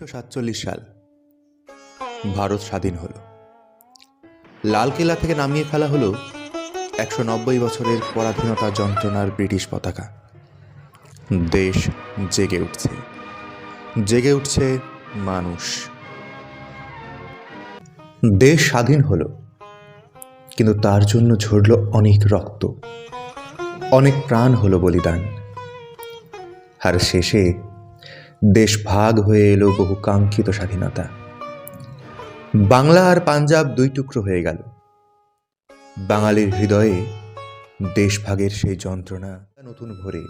উনিশশো সাতচল্লিশ সাল। ভারত স্বাধীন হলো। লালকেল্লা থেকে নামিয়ে ফেলা হলো একশো নব্বই বছরের পরাধীনতা যন্ত্রণার ব্রিটিশ পতাকা। দেশ জেগে উঠছে। জেগে উঠছে মানুষ। দেশ স্বাধীন হলো, কিন্তু তার জন্য ঝরল অনেক রক্ত। অনেক প্রাণ হলো বলিদান। আর শেষে দেশ ভাগ হয়ে এলো বহু কাঙ্ক্ষিত স্বাধীনতা। বাংলা আর পাঞ্জাব দুই টুকরো হয়ে গেল। বাঙালির হৃদয়ে দেশভাগের সেই যন্ত্রণা নতুন ভরে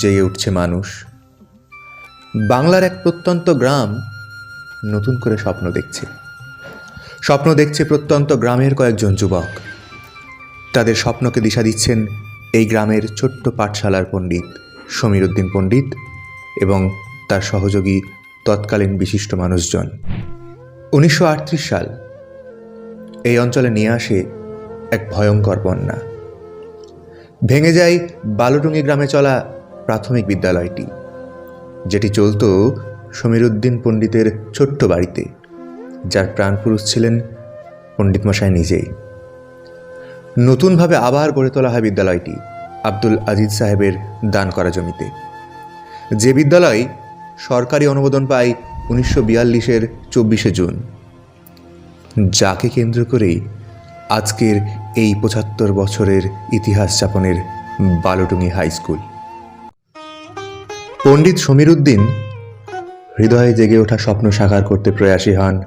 জেগে উঠছে মানুষ। বাংলার এক প্রত্যন্ত গ্রাম নতুন করে স্বপ্ন দেখছে। স্বপ্ন দেখছে প্রত্যন্ত গ্রামের কয়েকজন যুবক। তাদের স্বপ্নকে দিশা দিচ্ছেন এই গ্রামের ছোট্ট পাঠশালার পণ্ডিত সমীর উদ্দিন পণ্ডিত এবং তার সহযোগী তৎকালীন বিশিষ্ট মানুষজন। উনিশশো আটত্রিশ সাল এই অঞ্চলে নিয়ে আসে এক ভয়ঙ্কর বন্যা। ভেঙে যায় বালুডুঙ্গি গ্রামে চলা প্রাথমিক বিদ্যালয়টি, যেটি চলত সমীরুদ্দিন পণ্ডিতের ছোট্ট বাড়িতে, যার প্রাণপুরুষ ছিলেন পণ্ডিত মশাই নিজেই। নতুনভাবে আবার গড়ে তোলা হয় বিদ্যালয়টি আব্দুল আজিজ সাহেবের দান করা জমিতে। যে বিদ্যালয় সরকারি অনুমোদন পায় উনিশশো বিয়াল্লিশের চব্বিশে জুন। যাকে কেন্দ্র করেই আজকের এই পঁচাত্তর বছরের ইতিহাস যাপনের বালুটুঙ্গি হাই স্কুল। পণ্ডিত সমীর উদ্দিন হৃদয়ে জেগে ওঠা স্বপ্ন সাকার করতে প্রয়াসী হন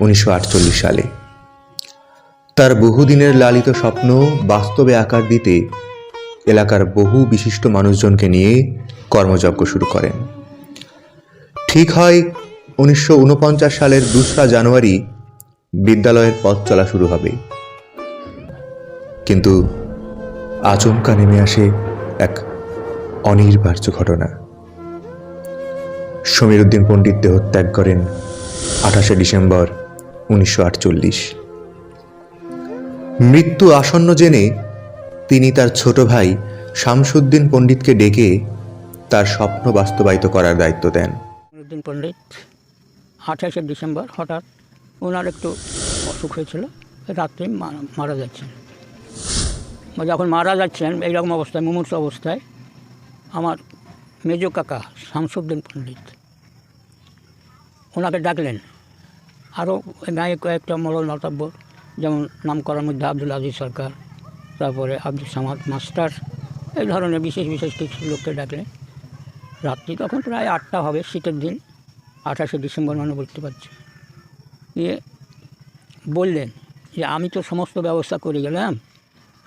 উনিশশো আটচল্লিশ সালে। তার বহুদিনের লালিত স্বপ্ন বাস্তবে আকার দিতে এলাকার বহু বিশিষ্ট মানুষজনকে নিয়ে কর্মযজ্ঞ শুরু করেন। ঠিক হয় উনিশশো উনপঞ্চাশ সালের দোসরা জানুয়ারি বিদ্যালয়ের পথ চলা শুরু হবে। কিন্তু আচমকা নেমে আসে এক অনির্বার্য ঘটনা। সমীর উদ্দিন পণ্ডিত দেহত্যাগ করেন আঠাশে ডিসেম্বর উনিশশো আটচল্লিশ। মৃত্যু আসন্ন জেনে তিনি তার ছোট ভাই শামসুদ্দিন পণ্ডিতকে ডেকে তার স্বপ্ন বাস্তবায়িত করার দায়িত্ব দেন। উদ্দিন পণ্ডিত, আঠাশে ডিসেম্বর হঠাৎ ওনার একটু অসুখ হয়েছিল, রাত্রে মারা যাচ্ছেন। যখন মারা যাচ্ছেন, এইরকম অবস্থায়, মুমূর্ষ অবস্থায়, আমার মেজ কাকা শামসুদ্দিন পণ্ডিত, ওনাকে ডাকলেন। আরও গায়ে কয়েকটা মরল নতাব্য যেমন নাম করার মধ্যে আব্দুল আজিজ সরকার তারপরে আব্দুল সামাদ মাস্টার, এই ধরনের বিশেষ বিশেষ কিছু লোককে ডাকলেন রাত্রি তখন প্রায় আটটা হবে, শীতের দিন, আঠাশে ডিসেম্বর মানে বলতে পারছি। দিয়ে বললেন যে, আমি তো সমস্ত ব্যবস্থা করে গেলাম,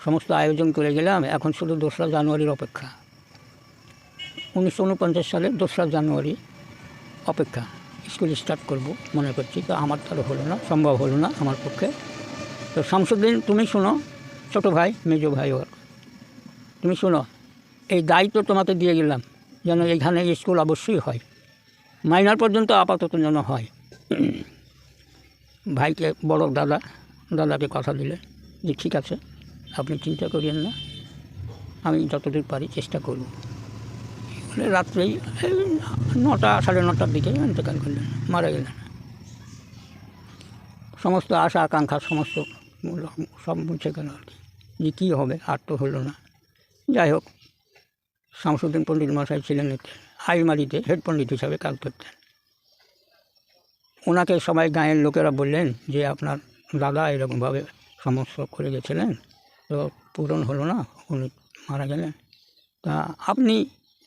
সমস্ত আয়োজন করে গেলাম, এখন শুধু দোসরা জানুয়ারির অপেক্ষা। উনিশশো উনপঞ্চাশ সালের দোসরা জানুয়ারি অপেক্ষা, স্কুল স্টার্ট করব, মনে করছি। তো আমার তাহলে হলো না, সম্ভব হলো না আমার পক্ষে। তো শামসুদ্দিন, তুমি শোনো ছোটো ভাই, মেজো ভাই ওর। তুমি শোনো, এই দায়িত্ব তোমাকে দিয়ে গেলাম, যেন এখানে স্কুল অবশ্যই হয়। মাইনার পর্যন্ত আপাতত যেন হয়। ভাইকে বড় দাদা, দাদাকে কথা দিলে যে ঠিক আছে, আপনি চিন্তা করিয়েন না, আমি যতদূর পারি চেষ্টা করব। রাত্রেই নটা, সাড়ে নটার দিকে ইন্তেকাল করলেন, মারা গেলেন। সমস্ত আশা, আকাঙ্ক্ষা, সমস্ত সব মুছে গেল আর কি? যে কী হবে, আর তো হলো না। যাই হোক শামসুদ্দিন পণ্ডিত মশাই ছিলেন হাইমারিতে হেড পণ্ডিত হিসাবে কাজ করতেন। ওনাকে সবাই গাঁয়ের লোকেরা বললেন যে, আপনার দাদা এরকমভাবে সমস্যা করে গেছিলেন, তো পূরণ হলো না, উনি মারা গেলেন। তা আপনি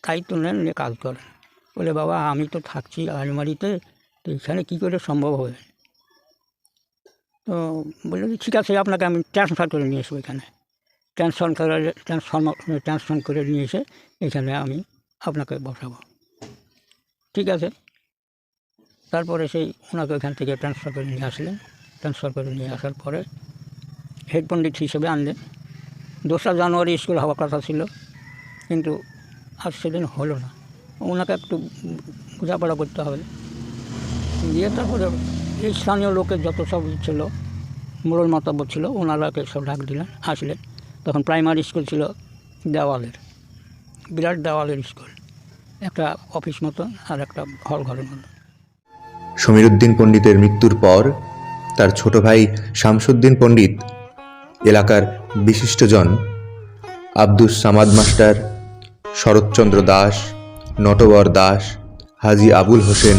দায়িত্ব নেন, নিয়ে কাজ করেন। বলে, বাবা, আমি তো থাকছি আলমারিতে, তো এখানে কী করে সম্ভব হবে? তো বলল যে, ঠিক আছে, আপনাকে আমি ট্রান্সফার করে নিয়ে আসব এখানে। ট্রান্সফার করে ট্রান্সফার ট্রান্সফার করে নিয়ে এসে এখানে আমি আপনাকে বসাবো। ঠিক আছে? তারপরে সেই ওনাকে ওখান থেকে ট্রান্সফার করে নিয়ে আসলেন। ট্রান্সফার করে নিয়ে আসার পরে হেড পণ্ডিত হিসেবে আনলেন। দোসরা জানুয়ারি স্কুল হওয়ার কথা ছিল, কিন্তু আর সেদিন হলো না। ওনাকে একটু বোঝাপড়া করতে হবে। দিয়ে তারপরে এই স্থানীয় লোকের যত সব ছিল মোড়ল মাতাব্য ছিল, ওনারাকে সব ডাক দিলেন, আসলেন। তখন প্রাইমারি স্কুল ছিল দেওয়ালের, বিরাট দেওয়ালের স্কুল। একটা অফিস মতন আর একটা হল ঘরের মতন। সমীরুদ্দিন পণ্ডিতের মৃত্যুর পর তার ছোট ভাই শামসুদ্দিন পণ্ডিত, এলাকার বিশিষ্টজন আব্দুস সামাদ মাস্টার, শরৎচন্দ্র দাস, নটবর দাস, হাজি আবুল হোসেন,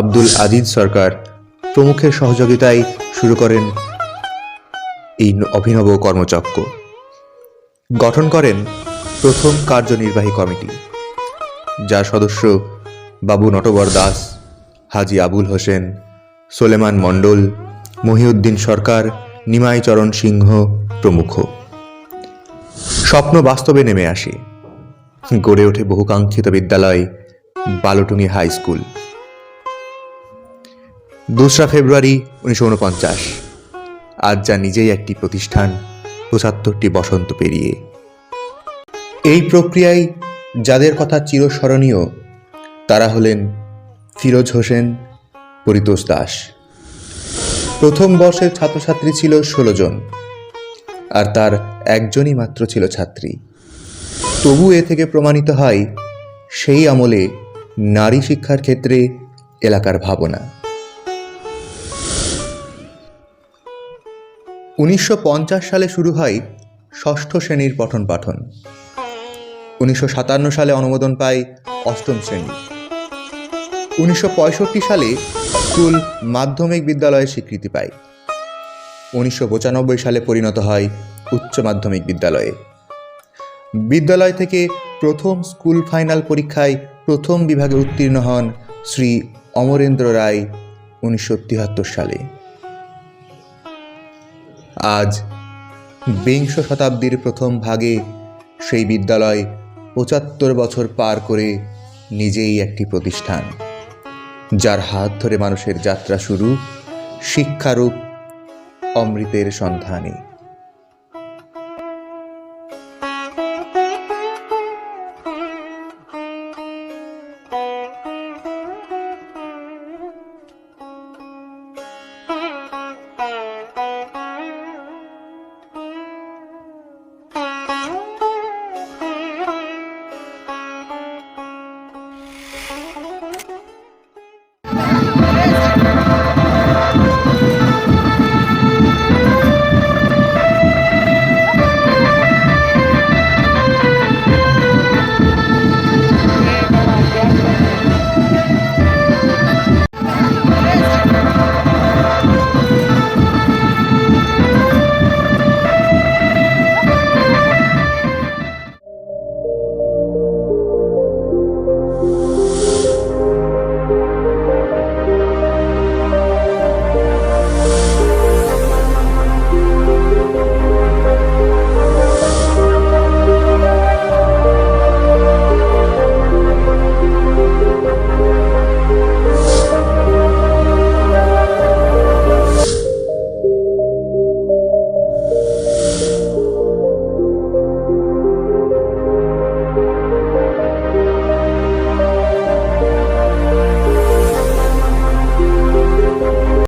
আব্দুল আজিজ সরকার প্রমুখের সহযোগিতায় শুরু করেন এই অভিনব কর্মচক্র। গঠন করেন প্রথম কার্যনির্বাহী কমিটি, যার সদস্য বাবু নটবর দাস, হাজি আবুল হোসেন, সোলেমান মণ্ডল, মহিউদ্দিন সরকার নিমাইচরণ সিংহ প্রমুখ। স্বপ্ন বাস্তবে নেমে আসে। গড়ে ওঠে বহুকাঙ্ক্ষিত বিদ্যালয়, বালুটুঙ্গি হাই স্কুল। দোসরা ফেব্রুয়ারি উনিশশো উনপঞ্চাশ। আজ যা নিজেই একটি প্রতিষ্ঠান, পঁচাত্তরটি বসন্ত পেরিয়ে। এই প্রক্রিয়ায় যাদের কথা চিরস্মরণীয়, তারা হলেন ফিরোজ হোসেন, পরিতোষ দাস। প্রথম বর্ষের ছাত্রছাত্রী ছিল ষোলো জন, আর তার একজনই মাত্র ছিল ছাত্রী। তবু এ থেকে প্রমাণিত হয়, সেই আমলে নারী শিক্ষার ক্ষেত্রে এলাকার ভাবনা। উনিশশো পঞ্চাশ সালে শুরু হয় ষষ্ঠ শ্রেণির পঠন পাঠন। উনিশশো সাতান্ন সালে অনুমোদন পায় অষ্টম শ্রেণি। উনিশশো পঁয়ষট্টি সালে স্কুল মাধ্যমিক বিদ্যালয়ের স্বীকৃতি পায়। উনিশশো পঁচানব্বই সালে পরিণত হয় উচ্চ মাধ্যমিক বিদ্যালয়ে। বিদ্যালয় থেকে প্রথম স্কুল ফাইনাল পরীক্ষায় প্রথম বিভাগে উত্তীর্ণ হন শ্রী অমরেন্দ্র রায় উনিশশো সালে। আজ বিংশ শতাব্দীর প্রথম ভাগে সেই বিদ্যালয় পঁচাত্তর বছর পার করে নিজেই একটি প্রতিষ্ঠান, যার হাত ধরে মানুষের যাত্রা শুরু শিক্ষারূপ অমৃতের সন্ধানে।